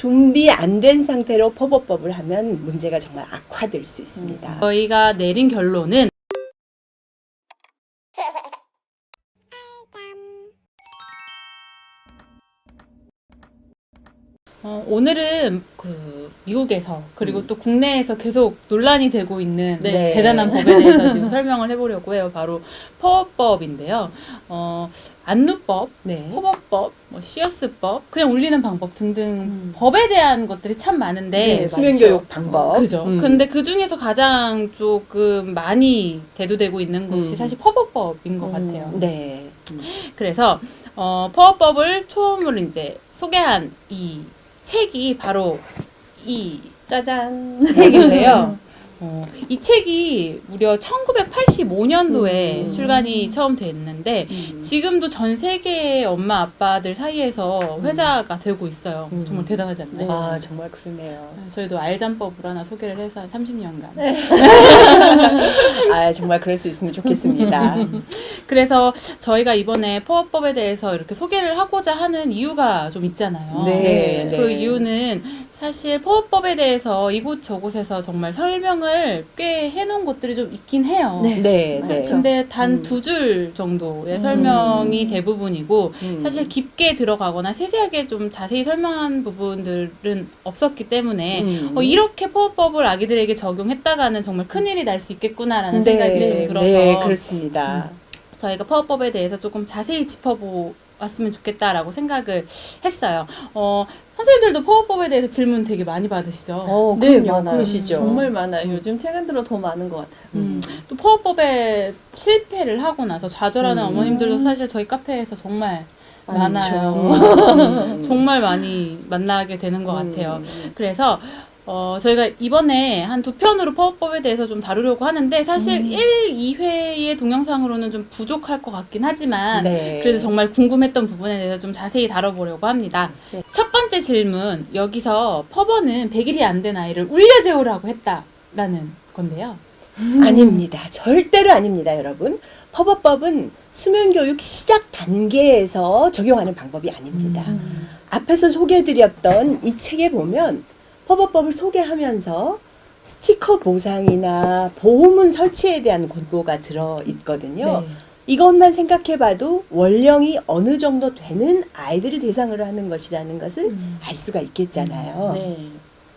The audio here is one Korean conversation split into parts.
준비 안 된 상태로 퍼버법을 하면 문제가 정말 악화될 수 있습니다. 저희가 내린 결론은 어, 오늘은 그 미국에서 그리고 또 국내에서 계속 논란이 되고 있는 네. 대단한 법에 대해서 지금 설명을 해보려고 해요. 바로 퍼법인데요. 어, 안누법, 네. 퍼법법, 뭐 시어스법, 그냥 울리는 방법 등등 음. 법에 대한 것들이 참 많은데 네, 수면 교육 방법. 그죠. 음. 근데 그 중에서 가장 조금 많이 대두되고 있는 것이 음. 사실 퍼법법인 것 음. 같아요. 네. 그래서 어, 퍼법법을 처음으로 이제 소개한 이 책이 바로 이 짜잔. 책인데요. 어, 이 책이 무려 1985년도에 음. 출간이 처음 됐는데 음. 지금도 전 세계의 엄마 아빠들 사이에서 회자가 되고 있어요. 음. 정말 대단하지 않나요? 아 정말 그러네요. 저희도 알잠법을 하나 소개를 해서 한 30년간. 아 정말 그럴 수 있으면 좋겠습니다. 그래서 저희가 이번에 포업법에 대해서 이렇게 소개를 하고자 하는 이유가 좀 있잖아요. 네, 네. 그 이유는 사실 포업법에 대해서 이곳 저곳에서 정말 설명을 꽤 해놓은 것들이 좀 있긴 해요. 네. 네, 네. 그렇죠. 근데 단 음. 두줄 정도의 음. 설명이 대부분이고 음. 사실 깊게 들어가거나 세세하게 좀 자세히 설명한 부분들은 없었기 때문에 음. 어, 이렇게 포업법을 아기들에게 적용했다가는 정말 큰일이 날 수 있겠구나라는 생각이 좀 들어서 네, 그렇습니다. 저희가 파워법에 대해서 조금 자세히 짚어보 았으면 좋겠다라고 생각을 했어요. 어, 선생님들도 파워법에 대해서 질문 되게 많이 받으시죠? 어, 네. 많아요. 그러시죠. 정말 많아요. 요즘 최근 들어 더 많은 것 같아요. 음, 또 파워법에 실패를 하고 나서 좌절하는 음. 어머님들도 사실 저희 카페에서 정말 많아요. 음. 정말 많이 만나게 되는 것 음. 같아요. 그래서 어, 저희가 이번에 한 두 편으로 파워법에 대해서 좀 다루려고 하는데 사실 음. 1, 2회의 동영상으로는 좀 부족할 것 같긴 하지만 네. 그래도 정말 궁금했던 부분에 대해서 좀 자세히 다뤄보려고 합니다. 네. 첫 번째 질문, 여기서 퍼버는 100일이 안 된 아이를 울려 재우라고 했다라는 건데요. 아닙니다. 절대로 아닙니다, 여러분. 퍼버법은 수면 교육 시작 단계에서 적용하는 방법이 아닙니다. 음. 앞에서 소개해드렸던 이 책에 보면 퍼버법을 소개하면서 스티커 보상이나 보호문 설치에 대한 권고가 들어 있거든요. 네. 이것만 생각해봐도 원령이 어느 정도 되는 아이들을 대상으로 하는 것이라는 것을 음. 알 수가 있겠잖아요. 네.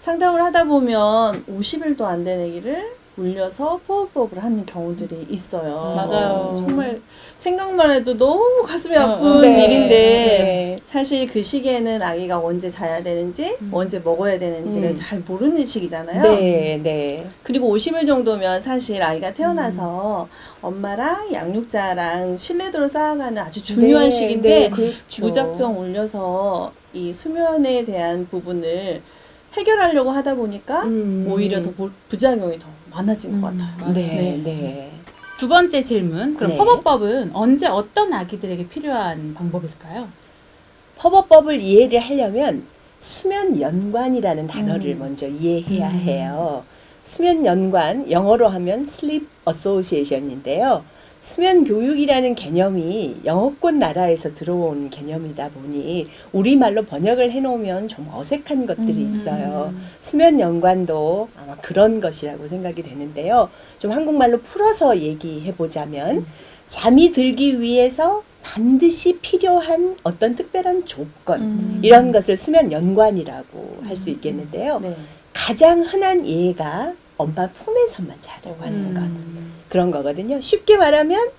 상담을 하다 보면 50일도 안된 아기를 울려서 포호법을 하는 경우들이 있어요. 맞아요. 정말 생각만 해도 너무 가슴이 어, 아픈 어. 네, 일인데 네. 사실 그 시기에는 아기가 언제 자야 되는지 음. 언제 먹어야 되는지를 음. 잘 모르는 시기잖아요. 네, 네. 그리고 50일 정도면 사실 아이가 태어나서 엄마랑 양육자랑 신뢰도를 쌓아가는 아주 중요한 네, 시기인데 네, 그렇죠. 무작정 울려서 이 수면에 대한 부분을 해결하려고 하다 보니까 음. 오히려 더 부- 부작용이 더 많아진 음, 것 같아요. 맞아요. 네, 네. 네. 두 번째 질문, 그럼 네. 퍼버법은 언제 어떤 아기들에게 필요한 방법일까요? 퍼버법을 이해를 하려면 수면 연관이라는 단어를 음. 먼저 이해해야 음. 해요. 수면 연관, 영어로 하면 sleep association인데요. 수면 교육이라는 개념이 영어권 나라에서 들어온 개념이다 보니 우리말로 번역을 해놓으면 좀 어색한 것들이 음. 있어요. 수면 연관도 아마 그런 것이라고 생각이 되는데요. 좀 한국말로 풀어서 얘기해 보자면 잠이 들기 위해서 반드시 필요한 어떤 특별한 조건 음. 이런 것을 수면 연관이라고 할수 있겠는데요. 네. 가장 흔한 예가 엄마 품에서만 자려고 하는 것 음. 그런 거거든요. 쉽게 말하면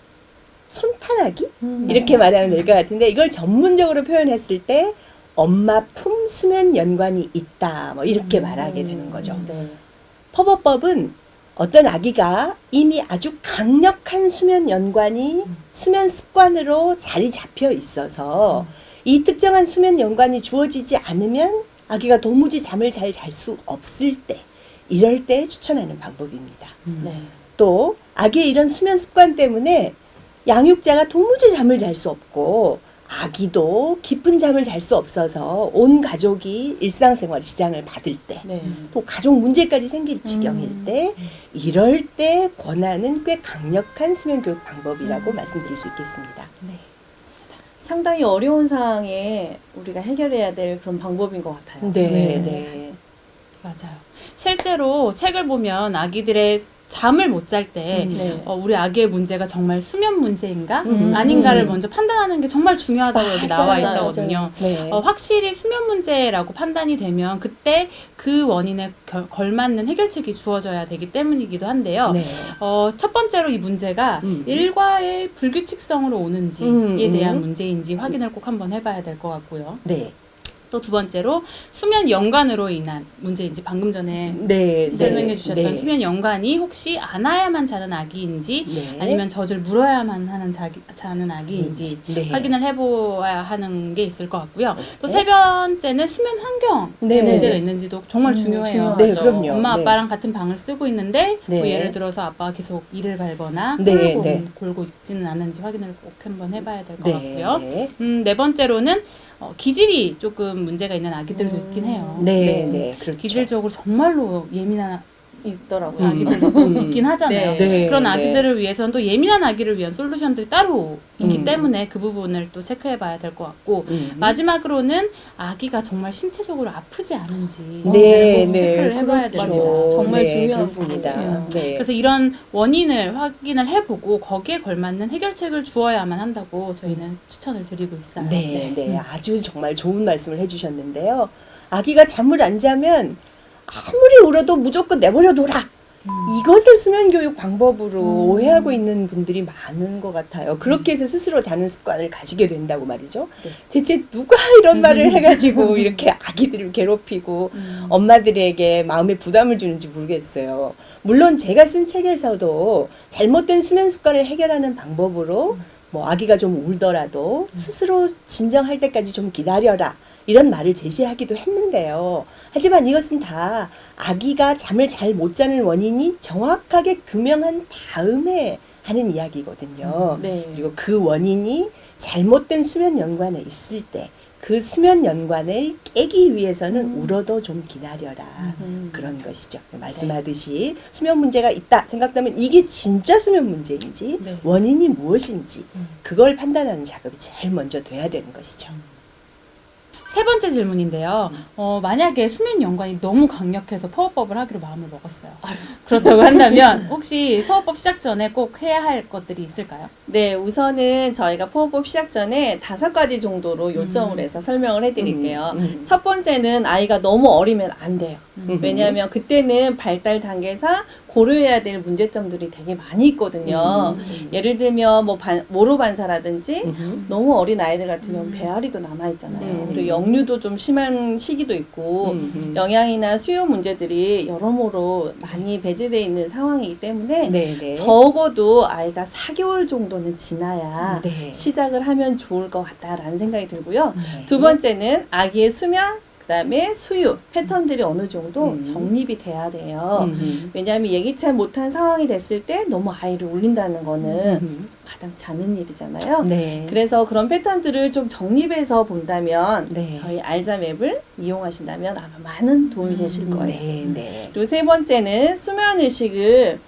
손타나기 음. 이렇게 말하면 될 것 같은데 이걸 전문적으로 표현했을 때 엄마 품 수면 연관이 있다 뭐 이렇게 음. 말하게 되는 거죠. 네. 퍼버법은 어떤 아기가 이미 아주 강력한 수면 연관이 수면 습관으로 자리 잡혀 있어서 이 특정한 수면 연관이 주어지지 않으면 아기가 도무지 잠을 잘 잘 수 없을 때 이럴 때 추천하는 방법입니다. 네. 또 아기의 이런 수면 습관 때문에 양육자가 도무지 잠을 잘 수 없고 아기도 깊은 잠을 잘 수 없어서 온 가족이 일상생활 지장을 받을 때 네. 또 가족 문제까지 생길 지경일 음. 때 이럴 때 권하는 꽤 강력한 수면 교육 방법이라고 음. 말씀드릴 수 있겠습니다. 상당히 어려운 상황에 우리가 해결해야 될 그런 방법인 것 같아요. 네, 네. 네. 맞아요. 실제로 책을 보면 아기들의 잠을 못 잘때 음. 네. 어, 우리 아기의 문제가 정말 수면 문제인가 음. 아닌가를 음. 먼저 판단하는 게 정말 중요하다고 여기 맞아요, 나와 맞아요, 있거든요. 네. 어, 확실히 수면 문제라고 판단이 되면 그때 그 원인에 결- 걸맞는 해결책이 주어져야 되기 때문이기도 한데요. 네. 어, 첫 번째로 이 문제가 음. 일과의 불규칙성으로 오는지에 음, 대한 음. 문제인지 확인을 꼭 한번 해봐야 될 것 같고요. 네. 또 두 번째로 수면 연관으로 인한 문제인지 방금 전에 네. 설명해 주셨던 네. 수면 연관이 혹시 안아야만 자는 아기인지 네. 아니면 젖을 물어야만 하는 자기, 자는 아기인지 네. 확인을 해보아야 하는 게 있을 것 같고요. 또 네. 세 번째는 수면 환경에 네. 문제가 있는지도 정말 음, 중요해요. 네, 그럼요. 엄마 네. 아빠랑 같은 방을 쓰고 있는데 뭐 네. 예를 들어서 아빠가 계속 이를 밟거나 네, 골고, 네. 골고 있지는 않은지 확인을 꼭 한번 해봐야 될것 네. 같고요. 네. 음, 네 번째로는 어, 기질이 조금 문제가 있는 아기들도 음. 있긴 해요. 네, 네. 그렇죠. 기질적으로 정말로 예민한 있더라고요. 음. 아기들도 음. 있긴 하잖아요. 네. 네, 그런 네. 아기들을 위해서는 또 예민한 아기를 위한 솔루션들이 따로 있기 음. 때문에 그 부분을 또 체크해 봐야 될 것 같고 음. 마지막으로는 아기가 정말 신체적으로 아프지 않은지 네, 꼭 네. 체크를 해봐야 그렇죠. 됩니다. 정말 네, 중요한. 부분이에요. 네. 그래서 이런 원인을 확인을 해보고 거기에 걸맞는 해결책을 주어야만 한다고 저희는 추천을 드리고 있어요. 네, 네. 아주 정말 좋은 말씀을 해주셨는데요. 아기가 잠을 안 자면 아무리 울어도 무조건 내버려 둬라. 이것을 수면 교육 방법으로 음. 오해하고 있는 분들이 많은 것 같아요. 그렇게 해서 스스로 자는 습관을 가지게 된다고 말이죠. 네. 대체 누가 이런 말을 해가지고 이렇게 아기들을 괴롭히고 음. 엄마들에게 마음에 부담을 주는지 모르겠어요. 물론 제가 쓴 책에서도 잘못된 수면 습관을 해결하는 방법으로 뭐 아기가 좀 울더라도 스스로 진정할 때까지 좀 기다려라. 이런 말을 제시하기도 했는데요. 하지만 이것은 다 아기가 잠을 잘 못 자는 원인이 정확하게 규명한 다음에 하는 이야기거든요. 네. 그리고 그 원인이 잘못된 수면 연관에 있을 때 그 수면 연관을 깨기 위해서는 음. 울어도 좀 기다려라. 음. 그런 것이죠. 말씀하듯이 수면 문제가 있다 생각되면 이게 진짜 수면 문제인지 네. 원인이 무엇인지 음. 그걸 판단하는 작업이 제일 먼저 돼야 되는 것이죠. 세 번째 질문인데요. 어, 만약에 수면 연관이 너무 강력해서 파워법을 하기로 마음을 먹었어요. 그렇다고 한다면 혹시 파워법 시작 전에 꼭 해야 할 것들이 있을까요? 네, 우선은 저희가 포호법 시작 전에 다섯 가지 정도로 요점을 음. 해서 설명을 해드릴게요. 음, 음. 첫 번째는 아이가 너무 어리면 안 돼요. 음. 왜냐하면 그때는 발달 단계상 고려해야 될 문제점들이 되게 많이 있거든요. 음. 예를 들면 뭐 반, 모로 반사라든지 음. 너무 어린 아이들 같으면 음. 배앓이도 남아 있잖아요. 음. 그리고 역류도 좀 심한 시기도 있고 음. 영양이나 수요 문제들이 여러모로 많이 배제되어 있는 상황이기 때문에 네, 네. 적어도 아이가 4개월 정도는 지나야 네. 시작을 하면 좋을 것 같다라는 생각이 들고요. 네. 두 번째는 아기의 수면, 그다음에 수유 패턴들이 어느 정도 음. 정립이 돼야 돼요. 음. 왜냐하면 예기치 못한 상황이 됐을 때 너무 아이를 울린다는 거는 음. 가장 잦은 일이잖아요. 네. 그래서 그런 패턴들을 좀 정립해서 본다면 네. 저희 알자 맵을 이용하신다면 아마 많은 도움이 음, 되실 거예요. 네, 네. 그리고 세 번째는 수면 의식을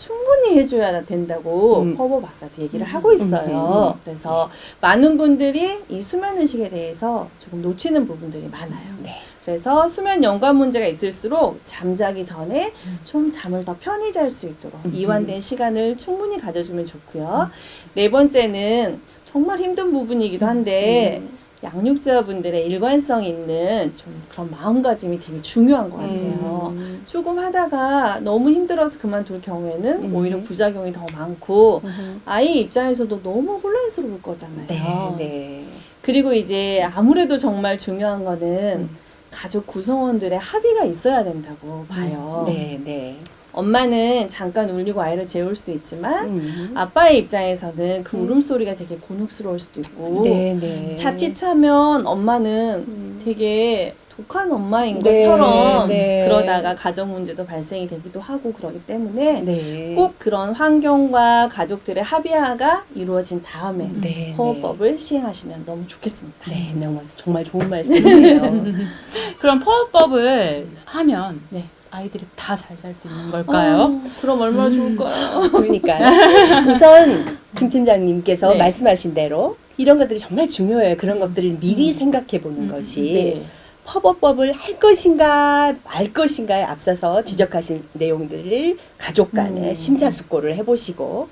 충분히 해줘야 된다고 음. 퍼버 박사도 얘기를 음. 하고 있어요. 음, 음. 그래서 많은 분들이 이 수면 의식에 대해서 조금 놓치는 부분들이 많아요. 네. 그래서 수면 연관 문제가 있을수록 잠자기 전에 음. 좀 잠을 더 편히 잘 수 있도록 음. 이완된 시간을 충분히 가져주면 좋고요. 네 번째는 정말 힘든 부분이기도 한데 음. 양육자분들의 일관성 있는 좀 그런 마음가짐이 되게 중요한 것 같아요. 음. 조금 하다가 너무 힘들어서 그만둘 경우에는 음. 오히려 부작용이 더 많고 음. 아이 입장에서도 너무 혼란스러울 거잖아요. 네, 네. 그리고 이제 아무래도 정말 중요한 거는 음. 가족 구성원들의 합의가 있어야 된다고 봐요. 네, 네. 엄마는 잠깐 울리고 아이를 재울 수도 있지만 음. 아빠의 입장에서는 그 음. 울음소리가 되게 곤혹스러울 수도 있고 네, 네. 자칫하면 엄마는 음. 되게 독한 엄마인 네, 것처럼 네. 그러다가 가정 문제도 발생이 되기도 하고 그러기 때문에 네. 꼭 그런 환경과 가족들의 합의화가 이루어진 다음에 네, 호흡법을 시행하시면 너무 좋겠습니다. 네, 네, 너무 정말 좋은 말씀이에요. 그럼 파워법을 하면 네. 아이들이 다잘살수 있는 걸까요? 어, 그럼 얼마나 음. 좋을까요? 그러니까요. 우선 김 팀장님께서 네. 말씀하신 대로 이런 것들이 정말 중요해요. 그런 것들을 미리 생각해 보는 음, 것이 네. 퍼버법을 할 것인가 말 것인가에 앞서서 지적하신 내용들을 가족 간에 음. 심사숙고를 해보시고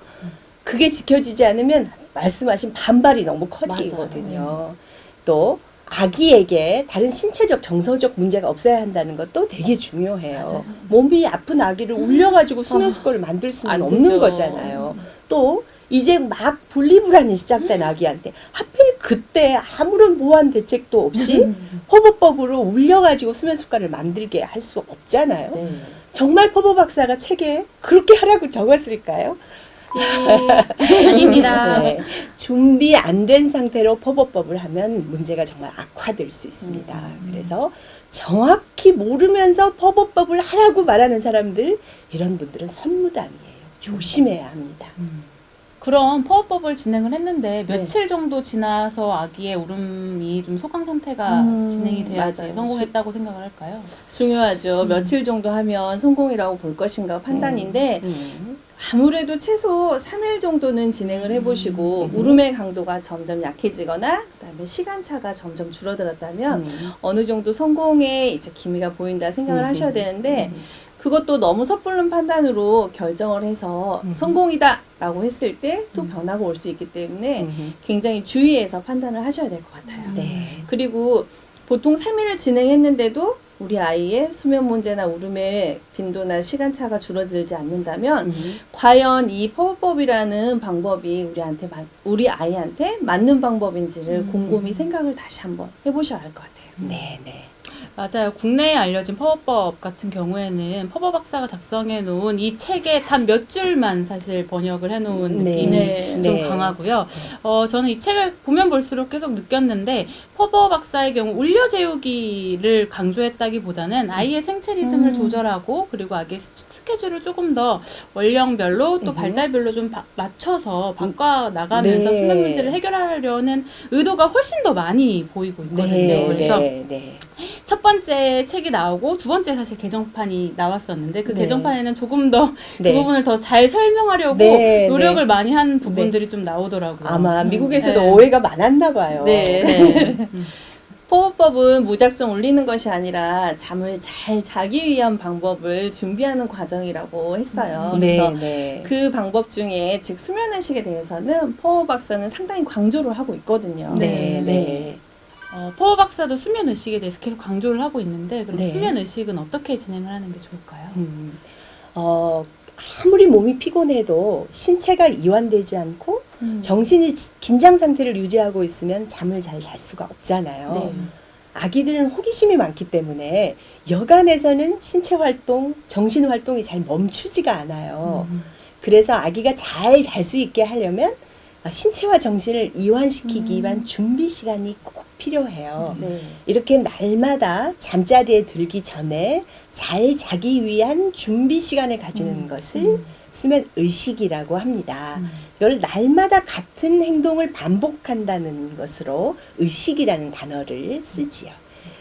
그게 지켜지지 않으면 말씀하신 반발이 너무 네. 커지거든요. 또 아기에게 다른 신체적 정서적 문제가 없어야 한다는 것도 되게 중요해요. 맞아요. 몸이 아픈 아기를 울려가지고 수면 습관을 만들 수는 안 없는 되죠. 거잖아요. 또 이제 막 분리불안이 시작된 아기한테 하필 그때 아무런 보완 대책도 없이 허브법으로 울려가지고 수면 습관을 만들게 할 수 없잖아요. 네. 정말 퍼버 박사가 책에 그렇게 하라고 적었을까요? 아닙니다. 네. 준비 안 된 상태로 퍼버법을 하면 문제가 정말 악화될 수 있습니다. 음. 그래서 정확히 모르면서 퍼버법을 하라고 말하는 사람들 이런 분들은 선무당이에요. 조심해야 합니다. 그럼 퍼워법을 진행을 했는데 네. 며칠 정도 지나서 아기의 울음이 좀 소강 상태가 음, 진행이 돼야지 맞아요. 성공했다고 생각을 할까요? 중요하죠. 음. 며칠 정도 하면 성공이라고 볼 것인가 판단인데 음. 아무래도 최소 3일 정도는 진행을 해보시고 음. 울음의 강도가 점점 약해지거나 그다음에 시간차가 점점 줄어들었다면 음. 어느 정도 성공의 이제 기미가 보인다 생각을 음. 하셔야 되는데 그것도 너무 섣부른 판단으로 결정을 해서 음. 성공이다라고 했을 때또 음. 변화가 올 수 있기 때문에 음. 굉장히 주의해서 판단을 하셔야 될 것 같아요. 네. 그리고 보통 3일을 진행했는데도 우리 아이의 수면 문제나 울음의 빈도나 시간차가 줄어들지 않는다면 음. 과연 이 퍼법이라는 방법이 우리한테 맞- 우리 아이한테 맞는 방법인지를 음. 곰곰이 생각을 다시 한번 해보셔야 할 것 같아요. 네, 네. 맞아요. 국내에 알려진 퍼버법 같은 경우에는 퍼버 박사가 작성해 놓은 이 책에 단몇 줄만 사실 번역을 해 놓은 네. 느낌이 네. 좀 네. 강하고요. 어, 저는 이 책을 보면 볼수록 계속 느꼈는데 퍼버 박사의 경우 울려 재우기를 강조했다기보다는 아이의 생체 리듬을 음. 조절하고 그리고 아기의 스- 스케줄을 조금 더 원령별로 또 음. 발달별로 좀 바- 맞춰서 바꿔 나가면서 네. 수면 문제를 해결하려는 의도가 훨씬 더 많이 보이고 있거든요. 네, 그래서 네, 네. 첫 번째 책이 나오고 두 번째 사실 개정판이 나왔었는데 그 네. 개정판에는 조금 더 그 네. 부분을 더 잘 설명하려고 네, 노력을 네. 많이 한 부분들이 좀 나오더라고요. 아마 음, 미국에서도 네. 오해가 많았나 봐요. 네. 네. 포호법은 무작정 울리는 것이 아니라 잠을 잘 자기 위한 방법을 준비하는 과정이라고 했어요. 네, 그래서 네. 그 방법 중에 즉 수면 의식에 대해서는 포호 박사는 상당히 강조를 하고 있거든요. 네, 네. 어, 퍼 박사도 수면 의식에 대해서 계속 강조를 하고 있는데 그럼 네. 수면 의식은 어떻게 진행을 하는 게 좋을까요? 음, 어, 아무리 몸이 피곤해도 신체가 이완되지 않고 음. 정신이 지- 긴장 상태를 유지하고 있으면 잠을 잘 잘 수가 없잖아요. 네. 아기들은 호기심이 많기 때문에 여간에서는 신체 활동, 정신 활동이 잘 멈추지가 않아요. 음. 그래서 아기가 잘 잘 수 있게 하려면 아, 신체와 정신을 이완시키기 음. 위한 준비 시간이 꼭 필요해요. 네. 이렇게 날마다 잠자리에 들기 전에 잘 자기 위한 준비 시간을 가지는 음. 것을 수면 의식이라고 합니다. 음. 이걸 날마다 같은 행동을 반복한다는 것으로 의식이라는 단어를 쓰지요.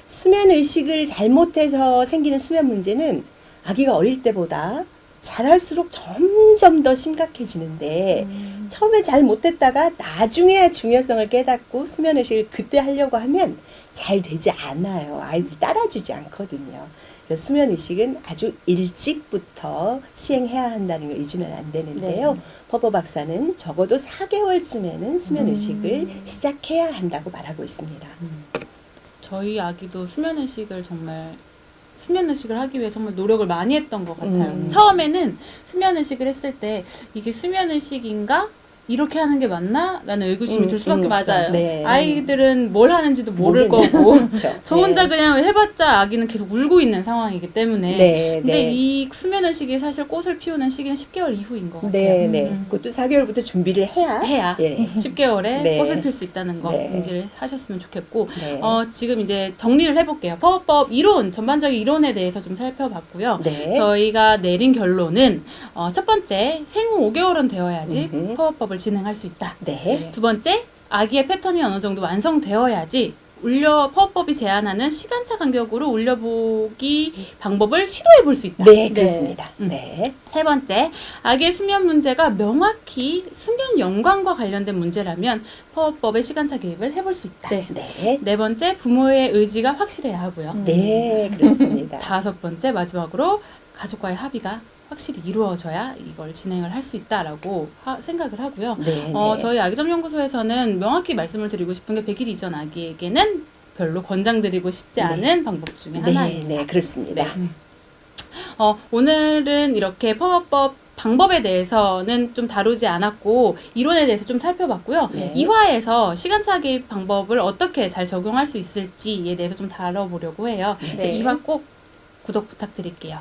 수면 의식을 잘못해서 생기는 수면 문제는 아기가 어릴 때보다 자랄수록 점점 더 심각해지는데 음. 처음에 잘 못했다가 나중에야 중요성을 깨닫고 수면 의식을 그때 하려고 하면 잘 되지 않아요. 아이들이 따라주지 않거든요. 수면 의식은 아주 일찍부터 시행해야 한다는 걸 잊으면 안 되는데요. 네. 퍼버 박사는 적어도 4개월쯤에는 수면 음. 의식을 시작해야 한다고 말하고 있습니다. 저희 아기도 수면 의식을 정말 수면 의식을 하기 위해 정말 노력을 많이 했던 것 같아요. 음. 처음에는 수면 의식을 했을 때 이게 수면 의식인가? 이렇게 하는 게 맞나? 라는 의구심이 음, 들 수밖에 음, 없어요. 네. 아이들은 뭘 하는지도 모를 모르는- 거고 그렇죠. 저 혼자 그냥 해봤자 아기는 계속 울고 있는 상황이기 때문에 네, 근데 네. 이 수면 의식이 사실 꽃을 피우는 시기는 10개월 이후인 것 같아요. 네, 네. 음. 그것도 4개월부터 준비를 해야 해야 예. 10개월에 네. 꽃을 필 수 있다는 거 네. 인지를 하셨으면 좋겠고 네. 어, 지금 이제 정리를 해볼게요. 파워법 이론, 전반적인 이론에 대해서 좀 살펴봤고요. 네. 저희가 내린 결론은 어, 첫 번째, 생후 5개월은 되어야지 음흠. 파워법을 진행할 수 있다. 네. 두 번째, 아기의 패턴이 어느 정도 완성되어야지 올려 파워법이 제안하는 시간차 간격으로 올려보기 방법을 시도해 볼 수 있다. 네, 그렇습니다. 음. 네. 세 번째, 아기의 수면 문제가 명확히 수면 연관과 관련된 문제라면 파워법의 시간차 개입을 해볼 수 있다. 네. 네. 네 번째, 부모의 의지가 확실해야 하고요. 음. 네, 그렇습니다. 다섯 번째, 마지막으로 가족과의 합의가 확실히 이루어져야 이걸 진행을 할 수 있다라고 하- 생각을 하고요. 네. 어, 네. 저희 아기점 연구소에서는 명확히 말씀을 드리고 싶은 게 100일 이전 아기에게는 별로 권장드리고 싶지 네. 않은 방법 중에 네, 하나입니다. 네, 그렇습니다. 네. 어, 오늘은 이렇게 파워법 방법에 대해서는 좀 다루지 않았고 이론에 대해서 좀 살펴봤고요. 네. 이화에서 시간차 개입 방법을 어떻게 잘 적용할 수 있을지에 대해서 좀 다뤄보려고 해요. 네. 이 2화 꼭 구독 부탁드릴게요.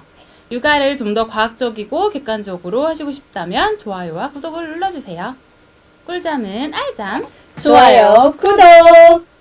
육아를 좀 더 과학적이고 객관적으로 하시고 싶다면 좋아요와 구독을 눌러주세요. 꿀잠은 알잠. 좋아요, 구독!